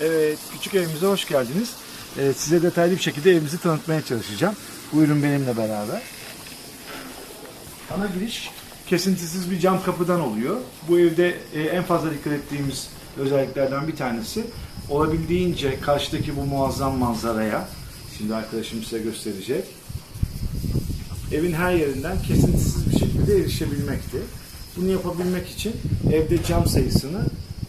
Evet, küçük evimize hoş geldiniz. Ee, size detaylı bir şekilde evimizi tanıtmaya çalışacağım. Buyurun benimle beraber. Ana giriş kesintisiz bir cam kapıdan oluyor. Bu evde e, en fazla dikkat ettiğimiz özelliklerden bir tanesi olabildiğince karşıdaki bu muazzam manzaraya, şimdi arkadaşım size gösterecek, evin her yerinden kesintisiz bir şekilde erişebilmekti. Bunu yapabilmek için evde cam sayısını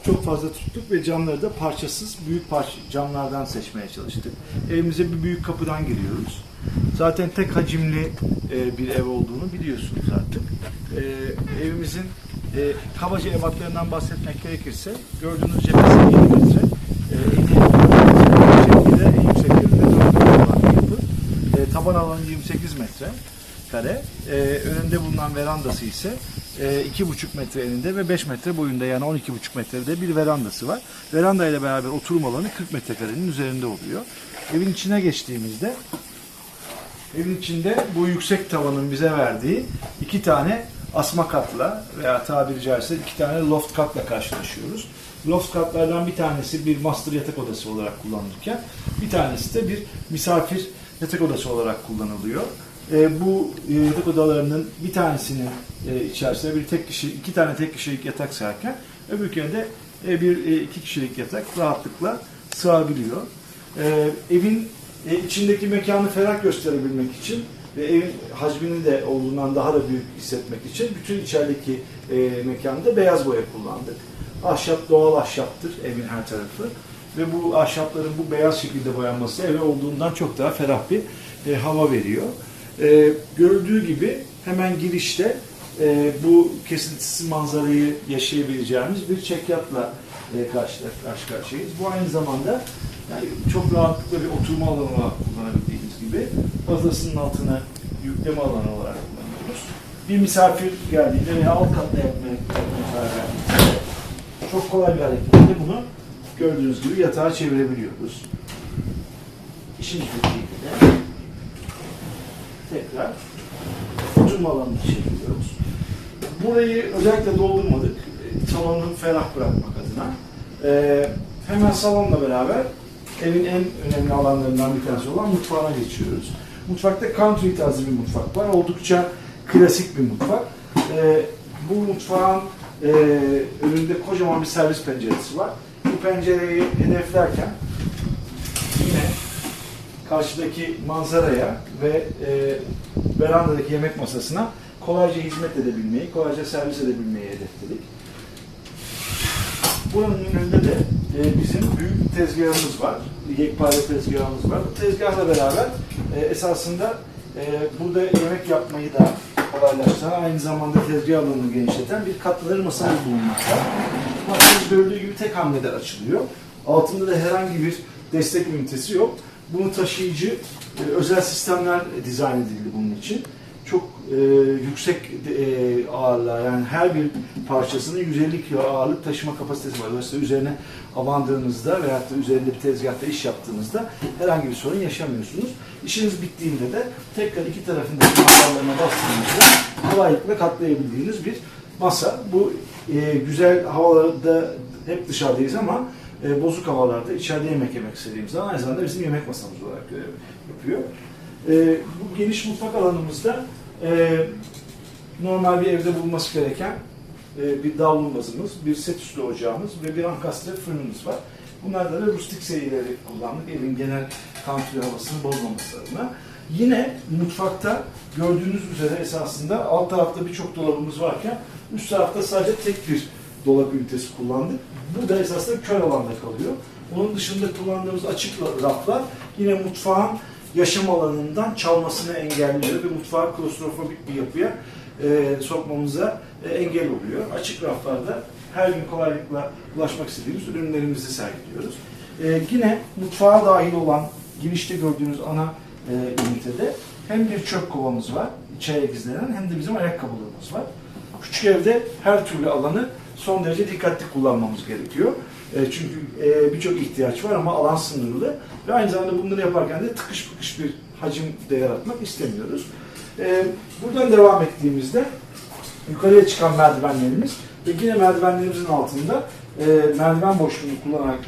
çok fazla tuttuk ve camları da parçasız büyük parça camlardan seçmeye çalıştık. Evimize bir büyük kapıdan giriyoruz. Zaten tek hacimli e, bir ev olduğunu biliyorsunuz artık. E, evimizin e, kabaca ebatlarından bahsetmek gerekirse gördüğünüz cephesi 7 metre. E, en yüksek yerinde 4 metre olan bir yapı. E, taban alanı 28 metre kare. E, önünde bulunan verandası ise e, 2,5 metre eninde ve 5 metre boyunda yani 12,5 metrede bir verandası var. Veranda ile beraber oturum alanı 40 metrekarenin üzerinde oluyor. Evin içine geçtiğimizde evin içinde bu yüksek tavanın bize verdiği iki tane asma katla veya tabiri caizse iki tane loft katla karşılaşıyoruz. Loft katlardan bir tanesi bir master yatak odası olarak kullanılırken bir tanesi de bir misafir yatak odası olarak kullanılıyor. E, bu e, yatak odalarının bir tanesinin e, içerisinde bir tek kişi, iki tane tek kişilik yatak sığarken öbürküne de e, bir e, iki kişilik yatak rahatlıkla sığabiliyor. E, evin e, içindeki mekanı ferah gösterebilmek için ve evin hacmini de olduğundan daha da büyük hissetmek için bütün içerideki e, mekanda beyaz boya kullandık. Ahşap doğal ahşaptır evin her tarafı ve bu ahşapların bu beyaz şekilde boyanması eve olduğundan çok daha ferah bir e, hava veriyor. E, görüldüğü gibi hemen girişte e, bu kesintisiz manzarayı yaşayabileceğimiz bir çekyatla e, karşı, karşı karşıyayız. Bu aynı zamanda yani çok rahatlıkla bir oturma alanı olarak kullanabildiğimiz gibi fazlasının altına yükleme alanı olarak kullanıyoruz. Bir misafir geldiğinde veya alt katta yapmaya karar çok kolay bir hareketle bunu gördüğünüz gibi yatağa çevirebiliyoruz. İşin bittiğinde tekrar oturma alanını çeviriyoruz. Burayı özellikle doldurmadık. Salonu ferah bırakmak adına. Ee, hemen salonla beraber evin en önemli alanlarından bir tanesi olan mutfağına geçiyoruz. Mutfakta country tarzı bir mutfak var. Oldukça klasik bir mutfak. Ee, bu mutfağın e, önünde kocaman bir servis penceresi var. Bu pencereyi hedeflerken karşıdaki manzaraya ve e, verandadaki yemek masasına kolayca hizmet edebilmeyi, kolayca servis edebilmeyi hedefledik. Buranın önünde de e, bizim büyük tezgahımız var. Yekpare tezgahımız var. Bu tezgahla beraber e, esasında e, burada yemek yapmayı da kolaylaştıran, aynı zamanda tezgah alanını genişleten bir katlanır masamız bulunmakta. Masamız gördüğü gibi tek hamlede açılıyor. Altında da herhangi bir destek ünitesi yok. Bunu taşıyıcı e, özel sistemler dizayn edildi bunun için. Çok e, yüksek e, ağırlığa yani her bir parçasının 150 kilo ağırlık taşıma kapasitesi var. Dolayısıyla üzerine avandığınızda veyahut da üzerinde bir tezgahta iş yaptığınızda herhangi bir sorun yaşamıyorsunuz. İşiniz bittiğinde de tekrar iki tarafındaki masalarına bastığınızda kolaylıkla katlayabildiğiniz bir masa. Bu e, güzel havalarda hep dışarıdayız ama e, bozuk havalarda içeride yemek yemek istediğimiz zaman aynı zamanda bizim yemek masamız olarak görev yapıyor. E, bu geniş mutfak alanımızda e, normal bir evde bulunması gereken e, bir davlumbazımız, bir set üstü ocağımız ve bir ankastre fırınımız var. Bunlarda da rustik serileri kullandık evin genel country havasını bozmaması adına. Yine mutfakta gördüğünüz üzere esasında alt tarafta birçok dolabımız varken üst tarafta sadece tek bir dolap ünitesi kullandık. Bu da esasında kör alanda kalıyor. Onun dışında kullandığımız açık raflar yine mutfağın yaşam alanından çalmasını engelliyor ve mutfağı klostrofobik bir yapıya e, sokmamıza e, engel oluyor. Açık raflarda her gün kolaylıkla ulaşmak istediğimiz ürünlerimizi sergiliyoruz. E, yine mutfağa dahil olan girişte gördüğünüz ana e, ünitede hem bir çöp kovamız var, içeriye gizlenen hem de bizim ayakkabılığımız var. Küçük evde her türlü alanı son derece dikkatli kullanmamız gerekiyor. E, çünkü e, birçok ihtiyaç var ama alan sınırlı ve aynı zamanda bunları yaparken de tıkış bıkış bir hacim de yaratmak istemiyoruz. E, buradan devam ettiğimizde yukarıya çıkan merdivenlerimiz Ve yine merdivenlerimizin altında e, merdiven boşluğunu kullanarak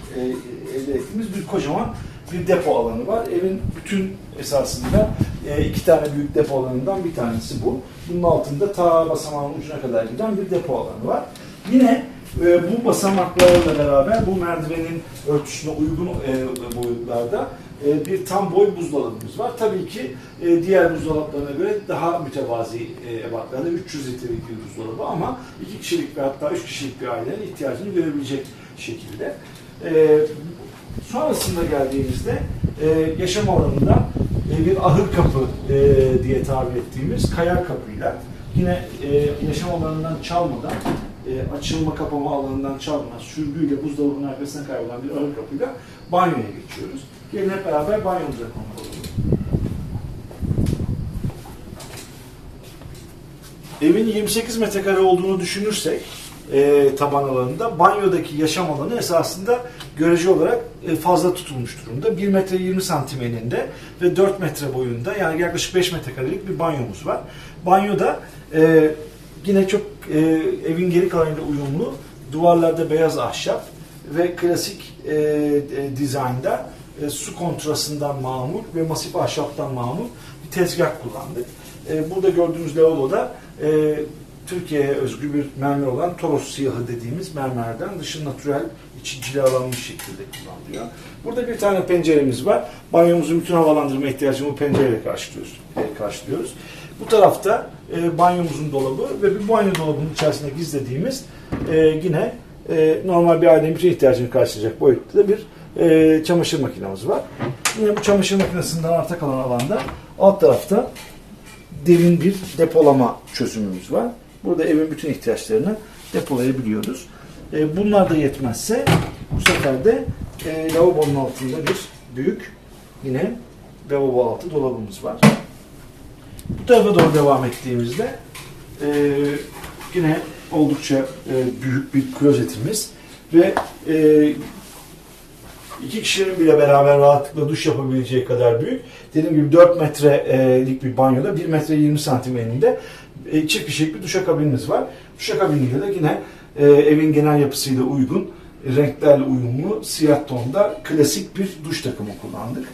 elde ettiğimiz bir kocaman bir depo alanı var. Evin bütün esasında iki tane büyük depo alanından bir tanesi bu. Bunun altında ta basamağın ucuna kadar giden bir depo alanı var. Yine e, bu basamaklarla beraber bu merdivenin örtüsüne uygun e, boyutlarda e, bir tam boy buzdolabımız var. Tabii ki e, diğer buzdolaplarına göre daha mütevazi e, ebatlarda 300 litrelik bir buzdolabı ama iki kişilik ve hatta üç kişilik bir ailenin ihtiyacını görebilecek şekilde. E, sonrasında geldiğimizde e, yaşam alanında e, bir ahır kapı e, diye tabir ettiğimiz kayar kapıyla yine e, yaşam alanından çalmadan e, açılma kapama alanından çalmadan sürgüyle buzdolabının arkasına kaybolan bir ahır kapıyla banyoya geçiyoruz. Gelin hep beraber banyomuza konuk olalım. Evin 28 metrekare olduğunu düşünürsek e, taban alanında banyodaki yaşam alanı esasında görece olarak e, fazla tutulmuş durumda. 1 metre 20 santim eninde ve 4 metre boyunda yani yaklaşık 5 metrekarelik bir banyomuz var. Banyoda e, yine çok e, evin geri kalanıyla uyumlu duvarlarda beyaz ahşap ve klasik e, e, dizaynda e, su kontrasından mamul ve masif ahşaptan mamul bir tezgah kullandık. E, burada gördüğünüz lavaboda e, Türkiye'ye özgü bir mermer olan Toros siyahı dediğimiz mermerden dışı natürel içi cilalanmış şekilde kullanılıyor. Burada bir tane penceremiz var. Banyomuzun bütün havalandırma ihtiyacını bu pencereyle karşılıyoruz. E, karşılıyoruz. Bu tarafta e, banyomuzun dolabı ve bir banyo dolabının içerisinde gizlediğimiz e, yine e, normal bir ailenin bütün ihtiyacını karşılayacak boyutta bir e, çamaşır makinemiz var. Yine bu çamaşır makinesinden arta kalan alanda alt tarafta derin bir depolama çözümümüz var. Burada evin bütün ihtiyaçlarını depolayabiliyoruz. E, bunlar da yetmezse bu sefer de e, lavabonun altında bir büyük yine lavabo altı dolabımız var. Bu tarafa doğru devam ettiğimizde e, yine oldukça e, büyük bir klozetimiz ve e, iki kişinin bile beraber rahatlıkla duş yapabileceği kadar büyük. Dediğim gibi 4 metrelik bir banyoda 1 metre 20 santim eninde e, çift kişilik bir duşakabinimiz var. Duşakabininde de yine e, evin genel yapısıyla uygun, renklerle uyumlu, siyah tonda klasik bir duş takımı kullandık.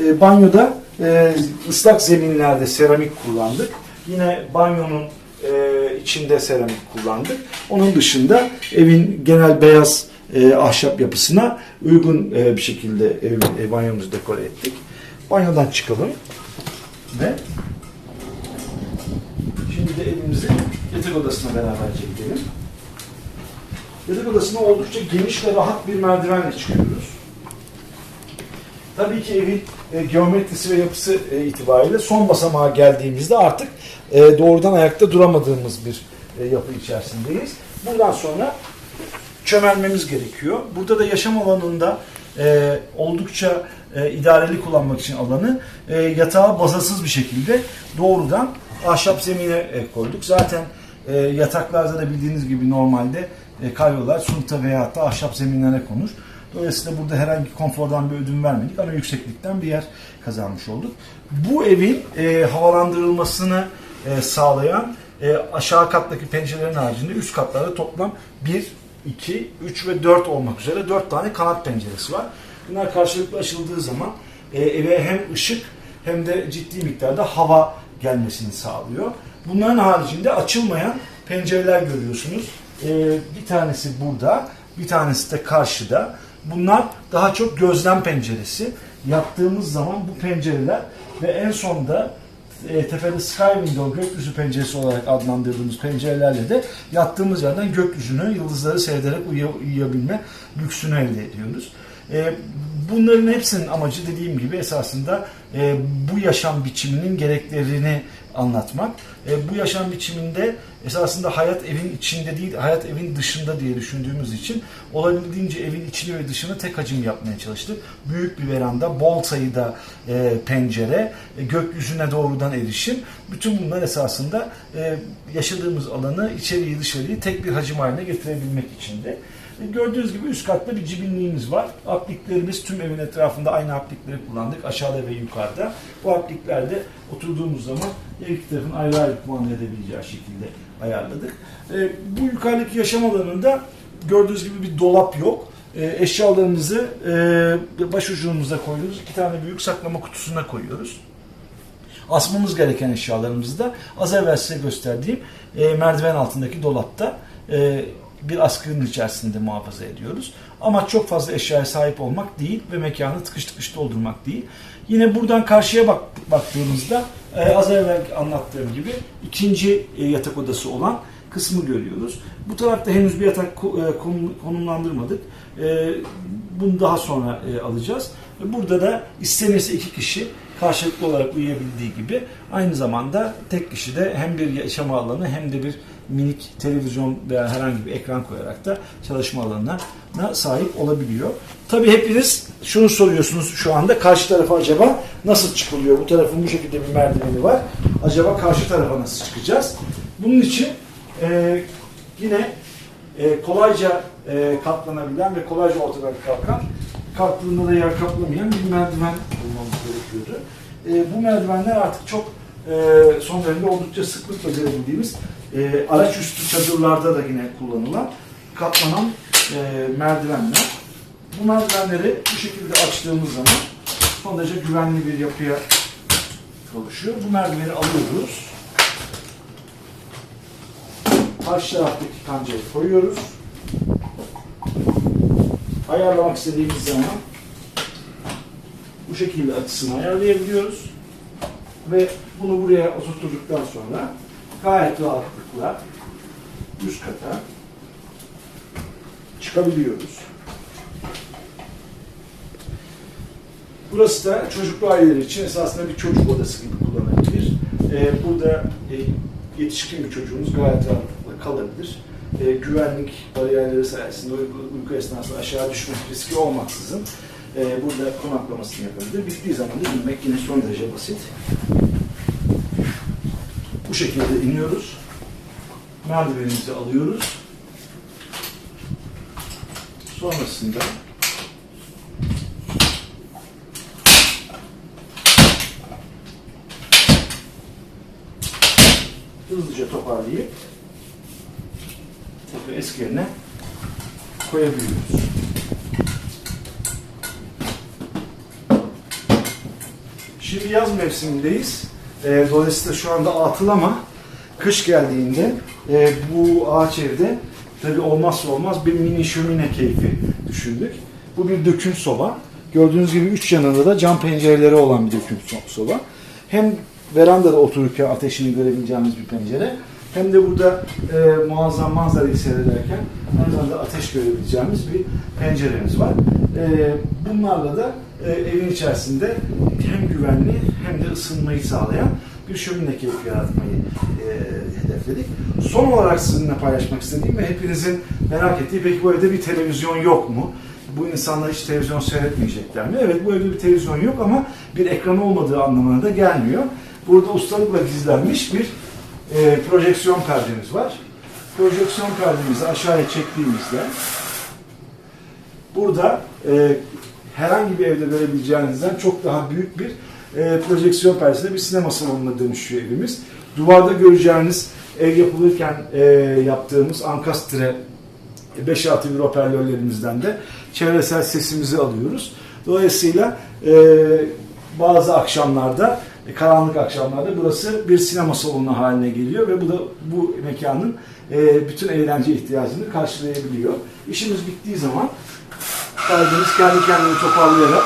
E, banyoda e, ıslak zeminlerde seramik kullandık. Yine banyonun e, içinde seramik kullandık. Onun dışında evin genel beyaz e, ahşap yapısına uygun e, bir şekilde ev, e, banyomuzu dekore ettik. Banyodan çıkalım ve şimdi de evimizi yatak odasına beraberce gidelim. Yatak odasına oldukça geniş ve rahat bir merdivenle çıkıyoruz. Tabii ki evin e, geometrisi ve yapısı e, itibariyle son basamağa geldiğimizde artık e, doğrudan ayakta duramadığımız bir e, yapı içerisindeyiz. Bundan sonra çömelmemiz gerekiyor. Burada da yaşam alanında e, oldukça e, idareli kullanmak için alanı e, yatağı bazasız bir şekilde doğrudan ahşap zemine e, koyduk. Zaten e, yataklarda da bildiğiniz gibi normalde e, karyolar sunta veya da ahşap zeminlere konur. Dolayısıyla burada herhangi konfordan bir ödün vermedik ama yükseklikten bir yer kazanmış olduk. Bu evin e, havalandırılmasını e, sağlayan e, aşağı kattaki pencerelerin haricinde üst katlarda toplam 1, 2, 3 ve 4 olmak üzere 4 tane kanat penceresi var. Bunlar karşılıklı açıldığı zaman e, eve hem ışık hem de ciddi miktarda hava gelmesini sağlıyor. Bunların haricinde açılmayan pencereler görüyorsunuz. E, bir tanesi burada, bir tanesi de karşıda. Bunlar daha çok gözlem penceresi. Yattığımız zaman bu pencereler ve en sonda e, tepede sky window gökyüzü penceresi olarak adlandırdığımız pencerelerle de yattığımız yerden gökyüzünü, yıldızları seyrederek uyu- uyuyabilme lüksünü elde ediyoruz. E, bunların hepsinin amacı dediğim gibi esasında e, bu yaşam biçiminin gereklerini anlatmak. E, bu yaşam biçiminde esasında hayat evin içinde değil, hayat evin dışında diye düşündüğümüz için olabildiğince evin içini ve dışını tek hacim yapmaya çalıştık. Büyük bir veranda, bol sayıda e, pencere, e, gökyüzüne doğrudan erişim. Bütün bunlar esasında e, yaşadığımız alanı, içeriği dışarıyı tek bir hacim haline getirebilmek için de. E, gördüğünüz gibi üst katta bir cibinliğimiz var. Apliklerimiz tüm evin etrafında aynı aplikleri kullandık. Aşağıda ve yukarıda. Bu apliklerde oturduğumuz zaman her iki tarafın ayrı ayrı kumanda edebileceği şekilde ayarladık. E, bu yukarıdaki yaşam alanında gördüğünüz gibi bir dolap yok. E, eşyalarınızı e, başucumuza koyuyoruz. İki tane büyük saklama kutusuna koyuyoruz. Asmamız gereken eşyalarımızı da az evvel size gösterdiğim e, merdiven altındaki dolapta e, bir askının içerisinde muhafaza ediyoruz. Ama çok fazla eşyaya sahip olmak değil ve mekanı tıkış tıkış doldurmak değil. Yine buradan karşıya bak, baktığımızda e, az evvel anlattığım gibi ikinci e, yatak odası olan kısmı görüyoruz. Bu tarafta henüz bir yatak e, konum- konumlandırmadık. E, bunu daha sonra e, alacağız. Burada da istenirse iki kişi karşılıklı olarak uyuyabildiği gibi aynı zamanda tek kişi de hem bir yaşam alanı hem de bir minik televizyon veya herhangi bir ekran koyarak da çalışma alanına sahip olabiliyor. Tabii hepiniz şunu soruyorsunuz şu anda karşı tarafa acaba nasıl çıkılıyor? Bu tarafın bu şekilde bir merdiveni var. Acaba karşı tarafa nasıl çıkacağız? Bunun için e, yine e, kolayca e, katlanabilen ve kolayca ortadan kalkan kalktığında da yer kaplamayan bir merdiven bulmamız gerekiyordu. E, bu merdivenler artık çok e, son dönemde oldukça sıklıkla görebildiğimiz e, araç üstü çadırlarda da yine kullanılan katlanan e, merdivenler. Bu merdivenleri bu şekilde açtığımız zaman son derece güvenli bir yapıya kavuşuyor. Bu merdiveni alıyoruz. Karşı taraftaki kancayı koyuyoruz. Ayarlamak istediğimiz zaman bu şekilde açısını ayarlayabiliyoruz. Ve bunu buraya oturttuktan sonra gayet rahatlıkla üst kata çıkabiliyoruz. Burası da çocuklu aileler için esasında bir çocuk odası gibi kullanılabilir. Ee, burada e, yetişkin bir çocuğunuz gayet rahatlıkla kalabilir. Ee, güvenlik bariyerleri sayesinde uyku, uyku esnasında aşağı düşme riski olmaksızın e, burada konaklamasını yapabilir. Bittiği zaman da inmek yine son derece basit. Bu şekilde iniyoruz. Merdivenimizi alıyoruz. Sonrasında hızlıca toparlayıp tekrar eski yerine koyabiliyoruz. Şimdi yaz mevsimindeyiz. E, dolayısıyla şu anda atıl ama kış geldiğinde e, bu ağaç evde tabii olmazsa olmaz bir mini şömine keyfi düşündük. Bu bir döküm soba. Gördüğünüz gibi üç yanında da cam pencereleri olan bir döküm so- soba. Hem verandada otururken ateşini görebileceğimiz bir pencere hem de burada e, muazzam manzarayı seyrederken aynı zamanda ateş görebileceğimiz bir penceremiz var. E, bunlarla da e, evin içerisinde hem güvenli hem de ısınmayı sağlayan bir şömine keyfi yaratmayı e, hedefledik. Son olarak sizinle paylaşmak istediğim ve hepinizin merak ettiği peki bu evde bir televizyon yok mu? Bu insanlar hiç televizyon seyretmeyecekler mi? Evet bu evde bir televizyon yok ama bir ekran olmadığı anlamına da gelmiyor. Burada ustalıkla gizlenmiş bir e, projeksiyon perdemiz var. Projeksiyon perdemizi aşağıya çektiğimizde burada e, herhangi bir evde görebileceğinizden çok daha büyük bir e, projeksiyon perdesinde bir sinema salonuna dönüşüyor evimiz. Duvarda göreceğiniz ev yapılırken e, yaptığımız ankastre 5 artı bir hoparlörlerimizden de çevresel sesimizi alıyoruz. Dolayısıyla e, bazı akşamlarda, e, karanlık akşamlarda burası bir sinema salonu haline geliyor ve bu da bu mekanın e, bütün eğlence ihtiyacını karşılayabiliyor. İşimiz bittiği zaman kaydımız kendi kendini toparlayarak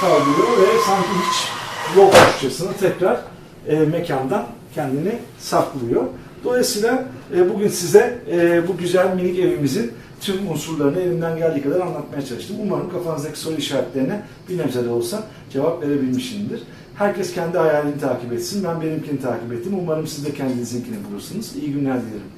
kaldırıyor ve sanki hiç yokmuşçasına tekrar e, mekandan kendini saklıyor. Dolayısıyla e, bugün size e, bu güzel minik evimizin tüm unsurlarını elimden geldiği kadar anlatmaya çalıştım. Umarım kafanızdaki soru işaretlerine bir nebze de olsa cevap verebilmişimdir. Herkes kendi hayalini takip etsin. Ben benimkini takip ettim. Umarım siz de kendinizinkini bulursunuz. İyi günler dilerim.